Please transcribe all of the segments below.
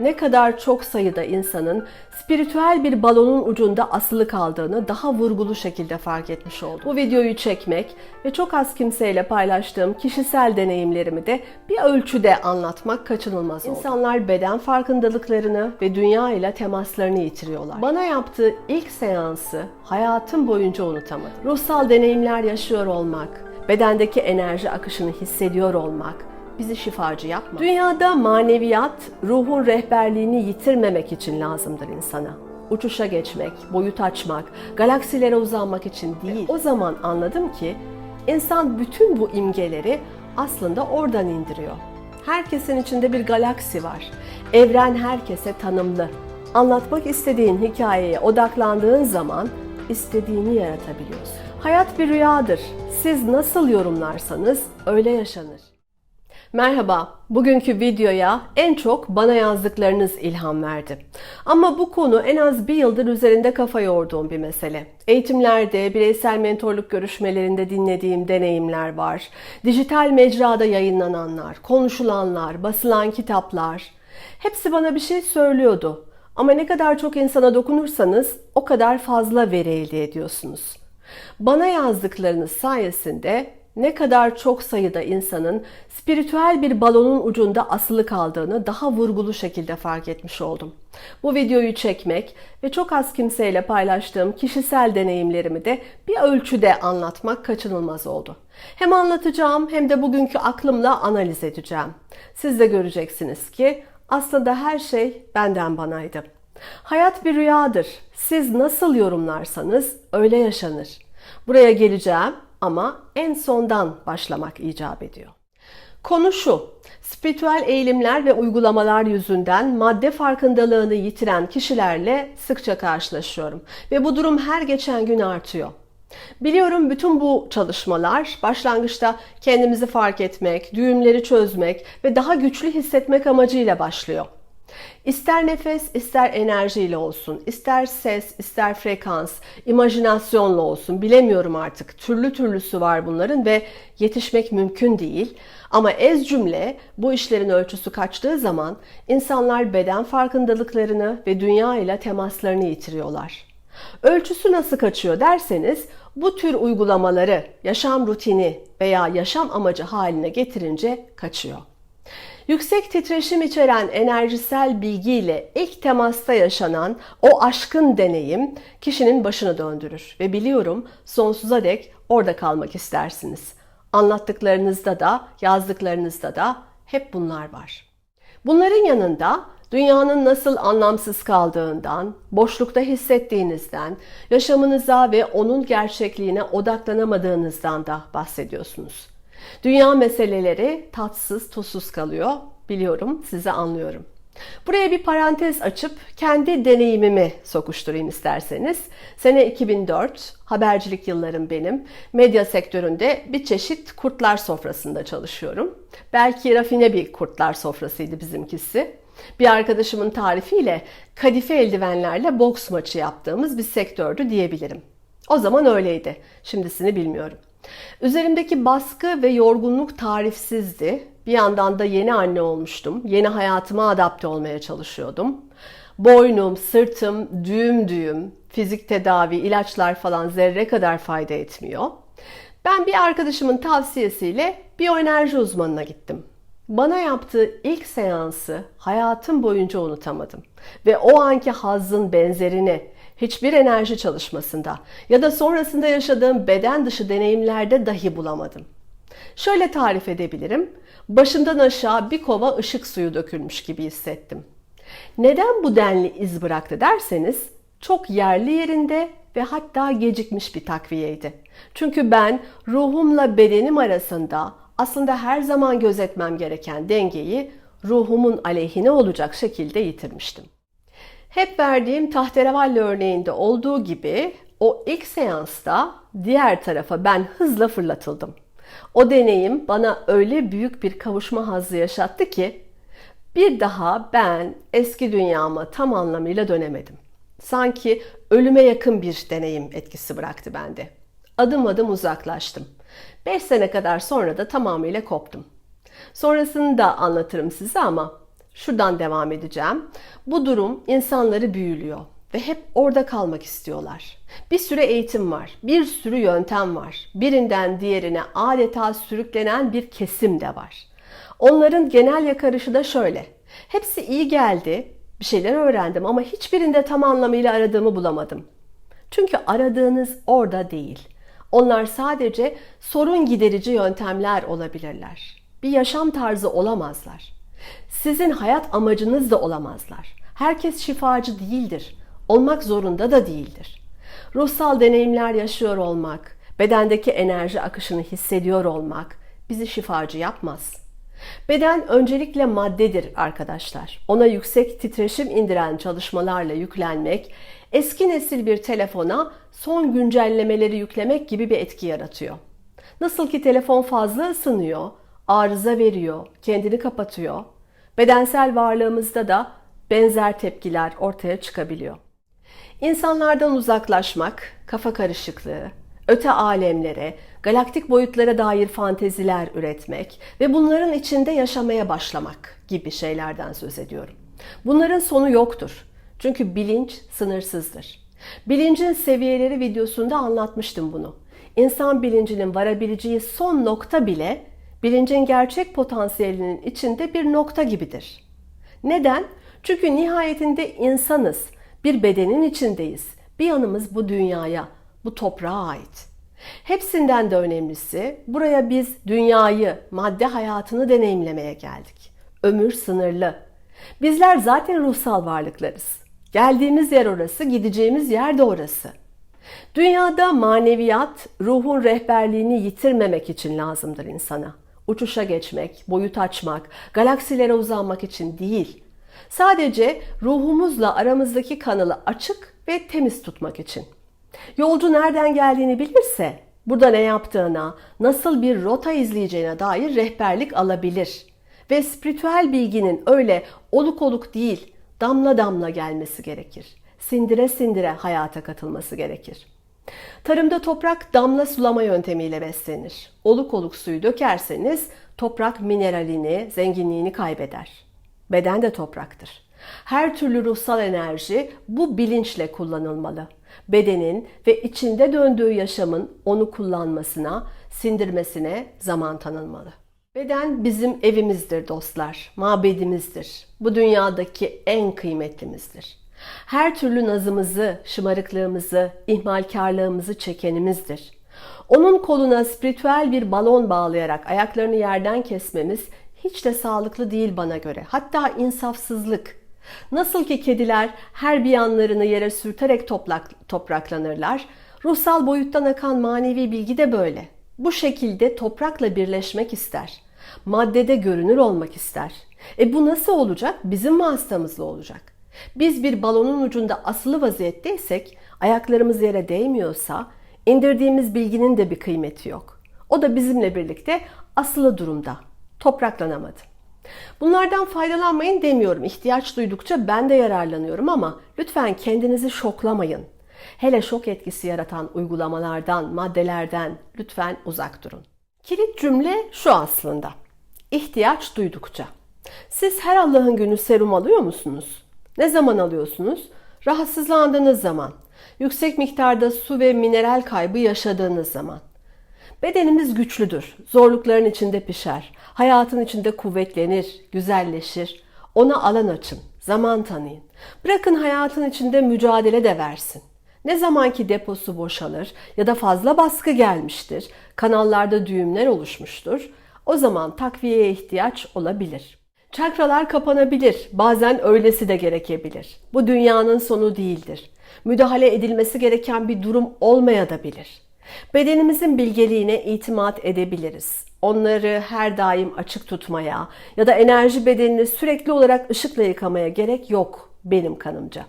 ne kadar çok sayıda insanın spiritüel bir balonun ucunda asılı kaldığını daha vurgulu şekilde fark etmiş oldum. Bu videoyu çekmek ve çok az kimseyle paylaştığım kişisel deneyimlerimi de bir ölçüde anlatmak kaçınılmaz oldu. İnsanlar beden farkındalıklarını ve dünya ile temaslarını yitiriyorlar. Bana yaptığı ilk seansı hayatım boyunca unutamadım. Ruhsal deneyimler yaşıyor olmak, bedendeki enerji akışını hissediyor olmak, bizi şifacı yapma. Dünyada maneviyat, ruhun rehberliğini yitirmemek için lazımdır insana. Uçuşa geçmek, boyut açmak, galaksilere uzanmak için değil. O zaman anladım ki insan bütün bu imgeleri aslında oradan indiriyor. Herkesin içinde bir galaksi var. Evren herkese tanımlı. Anlatmak istediğin hikayeye odaklandığın zaman istediğini yaratabiliyorsun. Hayat bir rüyadır. Siz nasıl yorumlarsanız öyle yaşanır. Merhaba, bugünkü videoya en çok bana yazdıklarınız ilham verdi. Ama bu konu en az bir yıldır üzerinde kafa yorduğum bir mesele. Eğitimlerde, bireysel mentorluk görüşmelerinde dinlediğim deneyimler var. Dijital mecrada yayınlananlar, konuşulanlar, basılan kitaplar. Hepsi bana bir şey söylüyordu. Ama ne kadar çok insana dokunursanız o kadar fazla veri elde ediyorsunuz. Bana yazdıklarınız sayesinde ne kadar çok sayıda insanın spiritüel bir balonun ucunda asılı kaldığını daha vurgulu şekilde fark etmiş oldum. Bu videoyu çekmek ve çok az kimseyle paylaştığım kişisel deneyimlerimi de bir ölçüde anlatmak kaçınılmaz oldu. Hem anlatacağım hem de bugünkü aklımla analiz edeceğim. Siz de göreceksiniz ki aslında her şey benden banaydı. Hayat bir rüyadır. Siz nasıl yorumlarsanız öyle yaşanır. Buraya geleceğim ama en sondan başlamak icap ediyor. Konu şu, spiritüel eğilimler ve uygulamalar yüzünden madde farkındalığını yitiren kişilerle sıkça karşılaşıyorum ve bu durum her geçen gün artıyor. Biliyorum bütün bu çalışmalar başlangıçta kendimizi fark etmek, düğümleri çözmek ve daha güçlü hissetmek amacıyla başlıyor. İster nefes, ister enerjiyle olsun, ister ses, ister frekans, imajinasyonla olsun bilemiyorum artık. Türlü türlüsü var bunların ve yetişmek mümkün değil. Ama ez cümle bu işlerin ölçüsü kaçtığı zaman insanlar beden farkındalıklarını ve dünya ile temaslarını yitiriyorlar. Ölçüsü nasıl kaçıyor derseniz bu tür uygulamaları yaşam rutini veya yaşam amacı haline getirince kaçıyor. Yüksek titreşim içeren enerjisel bilgiyle ilk temasta yaşanan o aşkın deneyim kişinin başını döndürür ve biliyorum sonsuza dek orada kalmak istersiniz. Anlattıklarınızda da, yazdıklarınızda da hep bunlar var. Bunların yanında dünyanın nasıl anlamsız kaldığından, boşlukta hissettiğinizden, yaşamınıza ve onun gerçekliğine odaklanamadığınızdan da bahsediyorsunuz. Dünya meseleleri tatsız, tuzsuz kalıyor. Biliyorum, sizi anlıyorum. Buraya bir parantez açıp kendi deneyimimi sokuşturayım isterseniz. Sene 2004, habercilik yıllarım benim. Medya sektöründe bir çeşit kurtlar sofrasında çalışıyorum. Belki rafine bir kurtlar sofrasıydı bizimkisi. Bir arkadaşımın tarifiyle kadife eldivenlerle boks maçı yaptığımız bir sektördü diyebilirim. O zaman öyleydi. Şimdisini bilmiyorum. Üzerimdeki baskı ve yorgunluk tarifsizdi. Bir yandan da yeni anne olmuştum. Yeni hayatıma adapte olmaya çalışıyordum. Boynum, sırtım düğüm düğüm, fizik tedavi, ilaçlar falan zerre kadar fayda etmiyor. Ben bir arkadaşımın tavsiyesiyle biyoenerji uzmanına gittim. Bana yaptığı ilk seansı hayatım boyunca unutamadım. Ve o anki hazzın benzerini hiçbir enerji çalışmasında ya da sonrasında yaşadığım beden dışı deneyimlerde dahi bulamadım. Şöyle tarif edebilirim. Başımdan aşağı bir kova ışık suyu dökülmüş gibi hissettim. Neden bu denli iz bıraktı derseniz çok yerli yerinde ve hatta gecikmiş bir takviyeydi. Çünkü ben ruhumla bedenim arasında aslında her zaman gözetmem gereken dengeyi ruhumun aleyhine olacak şekilde yitirmiştim. Hep verdiğim tahterevalli örneğinde olduğu gibi o ilk seansta diğer tarafa ben hızla fırlatıldım. O deneyim bana öyle büyük bir kavuşma hazzı yaşattı ki bir daha ben eski dünyama tam anlamıyla dönemedim. Sanki ölüme yakın bir deneyim etkisi bıraktı bende. Adım adım uzaklaştım. 5 sene kadar sonra da tamamıyla koptum. Sonrasını da anlatırım size ama Şuradan devam edeceğim. Bu durum insanları büyülüyor ve hep orada kalmak istiyorlar. Bir sürü eğitim var, bir sürü yöntem var. Birinden diğerine adeta sürüklenen bir kesim de var. Onların genel yakarışı da şöyle. Hepsi iyi geldi, bir şeyler öğrendim ama hiçbirinde tam anlamıyla aradığımı bulamadım. Çünkü aradığınız orada değil. Onlar sadece sorun giderici yöntemler olabilirler. Bir yaşam tarzı olamazlar. Sizin hayat amacınız da olamazlar. Herkes şifacı değildir. Olmak zorunda da değildir. Ruhsal deneyimler yaşıyor olmak, bedendeki enerji akışını hissediyor olmak bizi şifacı yapmaz. Beden öncelikle maddedir arkadaşlar. Ona yüksek titreşim indiren çalışmalarla yüklenmek, eski nesil bir telefona son güncellemeleri yüklemek gibi bir etki yaratıyor. Nasıl ki telefon fazla ısınıyor, arıza veriyor, kendini kapatıyor. Bedensel varlığımızda da benzer tepkiler ortaya çıkabiliyor. İnsanlardan uzaklaşmak, kafa karışıklığı, öte alemlere, galaktik boyutlara dair fanteziler üretmek ve bunların içinde yaşamaya başlamak gibi şeylerden söz ediyorum. Bunların sonu yoktur. Çünkü bilinç sınırsızdır. Bilincin seviyeleri videosunda anlatmıştım bunu. İnsan bilincinin varabileceği son nokta bile bilincin gerçek potansiyelinin içinde bir nokta gibidir. Neden? Çünkü nihayetinde insanız. Bir bedenin içindeyiz. Bir yanımız bu dünyaya, bu toprağa ait. Hepsinden de önemlisi buraya biz dünyayı, madde hayatını deneyimlemeye geldik. Ömür sınırlı. Bizler zaten ruhsal varlıklarız. Geldiğimiz yer orası, gideceğimiz yer de orası. Dünyada maneviyat, ruhun rehberliğini yitirmemek için lazımdır insana. Uçuşa geçmek, boyut açmak, galaksilere uzanmak için değil. Sadece ruhumuzla aramızdaki kanalı açık ve temiz tutmak için. Yolcu nereden geldiğini bilirse burada ne yaptığına, nasıl bir rota izleyeceğine dair rehberlik alabilir. Ve spiritüel bilginin öyle oluk oluk değil, damla damla gelmesi gerekir. Sindire sindire hayata katılması gerekir. Tarımda toprak damla sulama yöntemiyle beslenir. Oluk oluk suyu dökerseniz toprak mineralini, zenginliğini kaybeder. Beden de topraktır. Her türlü ruhsal enerji bu bilinçle kullanılmalı. Bedenin ve içinde döndüğü yaşamın onu kullanmasına, sindirmesine zaman tanınmalı. Beden bizim evimizdir dostlar, mabedimizdir. Bu dünyadaki en kıymetlimizdir. Her türlü nazımızı, şımarıklığımızı, ihmalkarlığımızı çekenimizdir. Onun koluna spiritüel bir balon bağlayarak ayaklarını yerden kesmemiz hiç de sağlıklı değil bana göre. Hatta insafsızlık. Nasıl ki kediler her bir yanlarını yere sürterek toplak, topraklanırlar, ruhsal boyuttan akan manevi bilgi de böyle. Bu şekilde toprakla birleşmek ister. Maddede görünür olmak ister. E bu nasıl olacak? Bizim vasıtamızla olacak. Biz bir balonun ucunda asılı vaziyetteysek, ayaklarımız yere değmiyorsa, indirdiğimiz bilginin de bir kıymeti yok. O da bizimle birlikte asılı durumda. Topraklanamadı. Bunlardan faydalanmayın demiyorum. İhtiyaç duydukça ben de yararlanıyorum ama lütfen kendinizi şoklamayın. Hele şok etkisi yaratan uygulamalardan, maddelerden lütfen uzak durun. Kilit cümle şu aslında. İhtiyaç duydukça. Siz her Allah'ın günü serum alıyor musunuz? Ne zaman alıyorsunuz? Rahatsızlandığınız zaman. Yüksek miktarda su ve mineral kaybı yaşadığınız zaman. Bedenimiz güçlüdür. Zorlukların içinde pişer. Hayatın içinde kuvvetlenir, güzelleşir. Ona alan açın, zaman tanıyın. Bırakın hayatın içinde mücadele de versin. Ne zamanki deposu boşalır ya da fazla baskı gelmiştir, kanallarda düğümler oluşmuştur, o zaman takviyeye ihtiyaç olabilir. Çakralar kapanabilir, bazen öylesi de gerekebilir. Bu dünyanın sonu değildir. Müdahale edilmesi gereken bir durum olmayabilir. Bedenimizin bilgeliğine itimat edebiliriz. Onları her daim açık tutmaya ya da enerji bedenini sürekli olarak ışıkla yıkamaya gerek yok benim kanımca.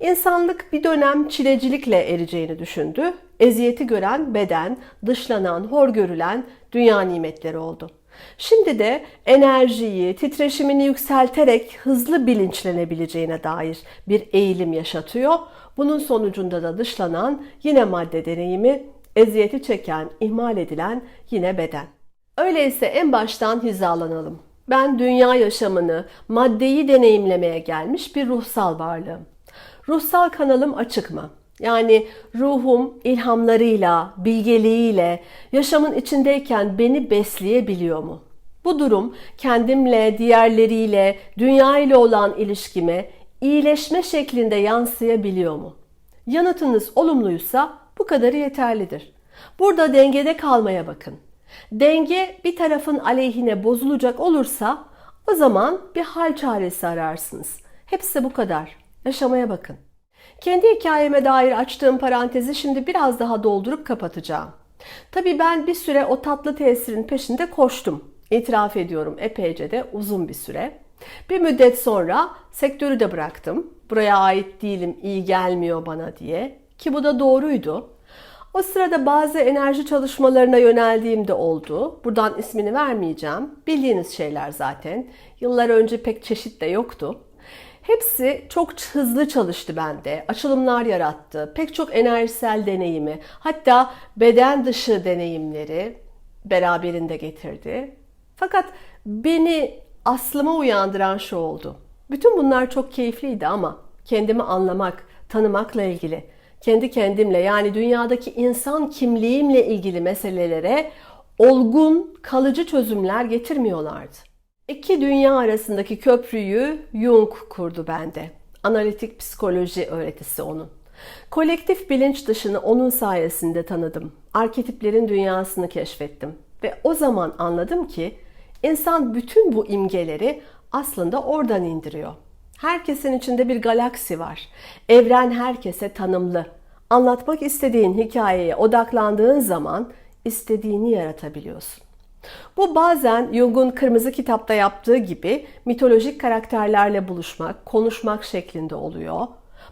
İnsanlık bir dönem çilecilikle ereceğini düşündü. Eziyeti gören beden, dışlanan, hor görülen dünya nimetleri oldu. Şimdi de enerjiyi, titreşimini yükselterek hızlı bilinçlenebileceğine dair bir eğilim yaşatıyor. Bunun sonucunda da dışlanan yine madde deneyimi, eziyeti çeken, ihmal edilen yine beden. Öyleyse en baştan hizalanalım. Ben dünya yaşamını, maddeyi deneyimlemeye gelmiş bir ruhsal varlığım. Ruhsal kanalım açık mı? Yani ruhum ilhamlarıyla, bilgeliğiyle yaşamın içindeyken beni besleyebiliyor mu? Bu durum kendimle, diğerleriyle, dünya ile olan ilişkime iyileşme şeklinde yansıyabiliyor mu? Yanıtınız olumluysa bu kadarı yeterlidir. Burada dengede kalmaya bakın. Denge bir tarafın aleyhine bozulacak olursa o zaman bir hal çaresi ararsınız. Hepsi bu kadar. Yaşamaya bakın. Kendi hikayeme dair açtığım parantezi şimdi biraz daha doldurup kapatacağım. Tabii ben bir süre o tatlı tesirin peşinde koştum. İtiraf ediyorum epeyce de uzun bir süre. Bir müddet sonra sektörü de bıraktım. Buraya ait değilim, iyi gelmiyor bana diye. Ki bu da doğruydu. O sırada bazı enerji çalışmalarına yöneldiğim de oldu. Buradan ismini vermeyeceğim. Bildiğiniz şeyler zaten. Yıllar önce pek çeşit de yoktu. Hepsi çok hızlı çalıştı bende. Açılımlar yarattı. Pek çok enerjisel deneyimi, hatta beden dışı deneyimleri beraberinde getirdi. Fakat beni aslıma uyandıran şu oldu. Bütün bunlar çok keyifliydi ama kendimi anlamak, tanımakla ilgili, kendi kendimle yani dünyadaki insan kimliğimle ilgili meselelere olgun, kalıcı çözümler getirmiyorlardı. İki dünya arasındaki köprüyü Jung kurdu bende. Analitik psikoloji öğretisi onun. Kolektif bilinç dışını onun sayesinde tanıdım. Arketiplerin dünyasını keşfettim. Ve o zaman anladım ki insan bütün bu imgeleri aslında oradan indiriyor. Herkesin içinde bir galaksi var. Evren herkese tanımlı. Anlatmak istediğin hikayeye odaklandığın zaman istediğini yaratabiliyorsun. Bu bazen Jung'un Kırmızı Kitap'ta yaptığı gibi mitolojik karakterlerle buluşmak, konuşmak şeklinde oluyor.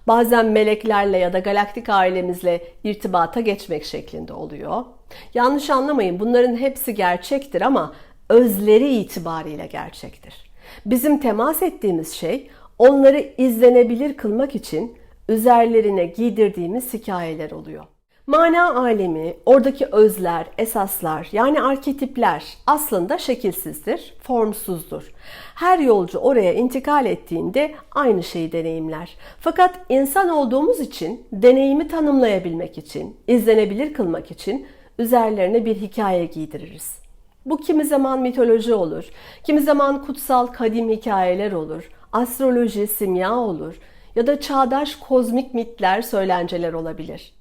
Bazen meleklerle ya da galaktik ailemizle irtibata geçmek şeklinde oluyor. Yanlış anlamayın bunların hepsi gerçektir ama özleri itibariyle gerçektir. Bizim temas ettiğimiz şey onları izlenebilir kılmak için üzerlerine giydirdiğimiz hikayeler oluyor. Mana alemi, oradaki özler, esaslar yani arketipler aslında şekilsizdir, formsuzdur. Her yolcu oraya intikal ettiğinde aynı şeyi deneyimler. Fakat insan olduğumuz için deneyimi tanımlayabilmek için, izlenebilir kılmak için üzerlerine bir hikaye giydiririz. Bu kimi zaman mitoloji olur, kimi zaman kutsal kadim hikayeler olur, astroloji, simya olur ya da çağdaş kozmik mitler, söylenceler olabilir.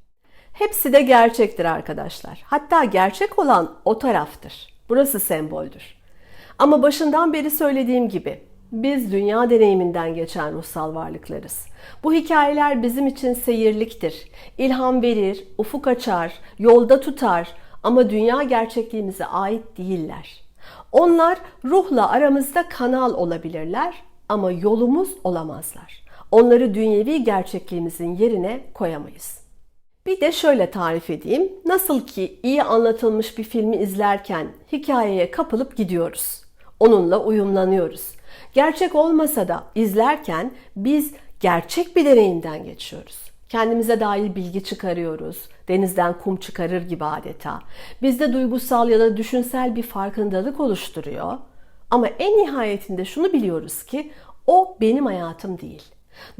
Hepsi de gerçektir arkadaşlar. Hatta gerçek olan o taraftır. Burası semboldür. Ama başından beri söylediğim gibi biz dünya deneyiminden geçen ruhsal varlıklarız. Bu hikayeler bizim için seyirliktir. İlham verir, ufuk açar, yolda tutar ama dünya gerçekliğimize ait değiller. Onlar ruhla aramızda kanal olabilirler ama yolumuz olamazlar. Onları dünyevi gerçekliğimizin yerine koyamayız. Bir de şöyle tarif edeyim. Nasıl ki iyi anlatılmış bir filmi izlerken hikayeye kapılıp gidiyoruz. Onunla uyumlanıyoruz. Gerçek olmasa da izlerken biz gerçek bir deneyimden geçiyoruz. Kendimize dair bilgi çıkarıyoruz. Denizden kum çıkarır gibi adeta. Bizde duygusal ya da düşünsel bir farkındalık oluşturuyor. Ama en nihayetinde şunu biliyoruz ki o benim hayatım değil.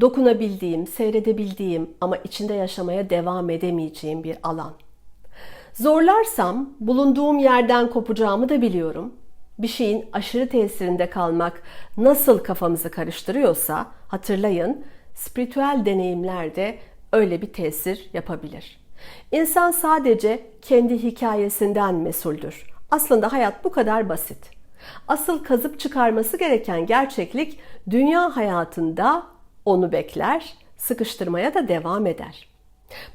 Dokunabildiğim, seyredebildiğim ama içinde yaşamaya devam edemeyeceğim bir alan. Zorlarsam bulunduğum yerden kopacağımı da biliyorum. Bir şeyin aşırı tesirinde kalmak nasıl kafamızı karıştırıyorsa hatırlayın, spiritüel deneyimler de öyle bir tesir yapabilir. İnsan sadece kendi hikayesinden mesuldür. Aslında hayat bu kadar basit. Asıl kazıp çıkarması gereken gerçeklik dünya hayatında onu bekler, sıkıştırmaya da devam eder.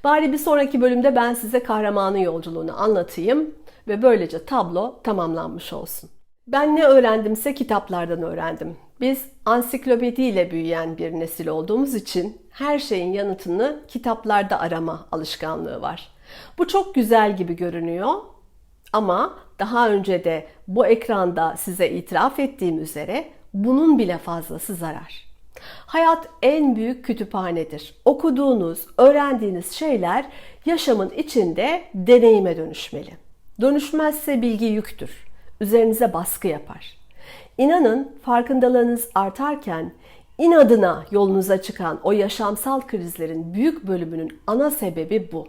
Bari bir sonraki bölümde ben size kahramanın yolculuğunu anlatayım ve böylece tablo tamamlanmış olsun. Ben ne öğrendimse kitaplardan öğrendim. Biz ansiklopediyle büyüyen bir nesil olduğumuz için her şeyin yanıtını kitaplarda arama alışkanlığı var. Bu çok güzel gibi görünüyor ama daha önce de bu ekranda size itiraf ettiğim üzere bunun bile fazlası zarar. Hayat en büyük kütüphanedir. Okuduğunuz, öğrendiğiniz şeyler yaşamın içinde deneyime dönüşmeli. Dönüşmezse bilgi yüktür. Üzerinize baskı yapar. İnanın farkındalığınız artarken inadına yolunuza çıkan o yaşamsal krizlerin büyük bölümünün ana sebebi bu.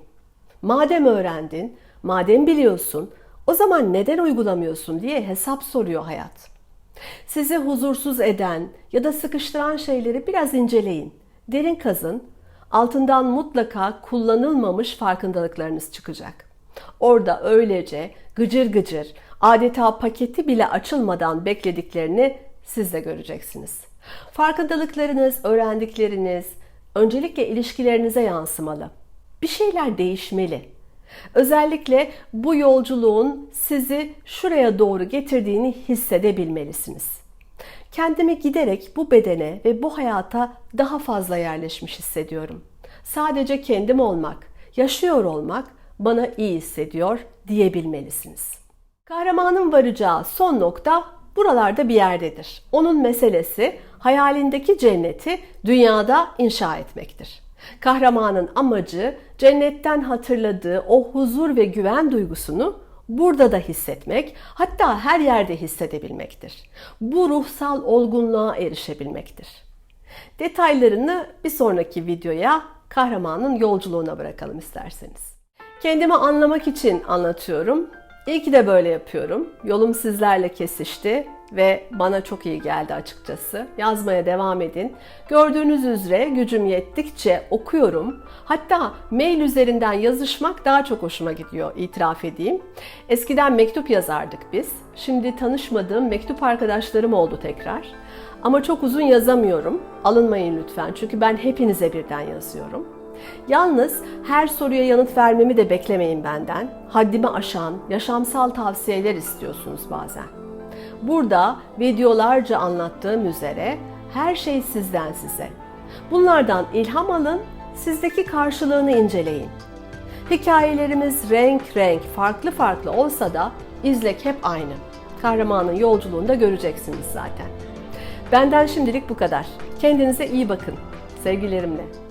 Madem öğrendin, madem biliyorsun, o zaman neden uygulamıyorsun diye hesap soruyor hayat. Sizi huzursuz eden ya da sıkıştıran şeyleri biraz inceleyin. Derin kazın. Altından mutlaka kullanılmamış farkındalıklarınız çıkacak. Orada öylece gıcır gıcır, adeta paketi bile açılmadan beklediklerini siz de göreceksiniz. Farkındalıklarınız, öğrendikleriniz öncelikle ilişkilerinize yansımalı. Bir şeyler değişmeli. Özellikle bu yolculuğun sizi şuraya doğru getirdiğini hissedebilmelisiniz. Kendimi giderek bu bedene ve bu hayata daha fazla yerleşmiş hissediyorum. Sadece kendim olmak, yaşıyor olmak bana iyi hissediyor diyebilmelisiniz. Kahramanın varacağı son nokta buralarda bir yerdedir. Onun meselesi hayalindeki cenneti dünyada inşa etmektir. Kahramanın amacı cennetten hatırladığı o huzur ve güven duygusunu burada da hissetmek, hatta her yerde hissedebilmektir. Bu ruhsal olgunluğa erişebilmektir. Detaylarını bir sonraki videoya kahramanın yolculuğuna bırakalım isterseniz. Kendimi anlamak için anlatıyorum. İyi ki de böyle yapıyorum. Yolum sizlerle kesişti ve bana çok iyi geldi açıkçası. Yazmaya devam edin. Gördüğünüz üzere gücüm yettikçe okuyorum. Hatta mail üzerinden yazışmak daha çok hoşuma gidiyor itiraf edeyim. Eskiden mektup yazardık biz. Şimdi tanışmadığım mektup arkadaşlarım oldu tekrar. Ama çok uzun yazamıyorum. Alınmayın lütfen çünkü ben hepinize birden yazıyorum. Yalnız her soruya yanıt vermemi de beklemeyin benden. Haddimi aşan, yaşamsal tavsiyeler istiyorsunuz bazen. Burada videolarca anlattığım üzere her şey sizden size. Bunlardan ilham alın, sizdeki karşılığını inceleyin. Hikayelerimiz renk renk, farklı farklı olsa da izlek hep aynı. Kahramanın yolculuğunda göreceksiniz zaten. Benden şimdilik bu kadar. Kendinize iyi bakın. Sevgilerimle.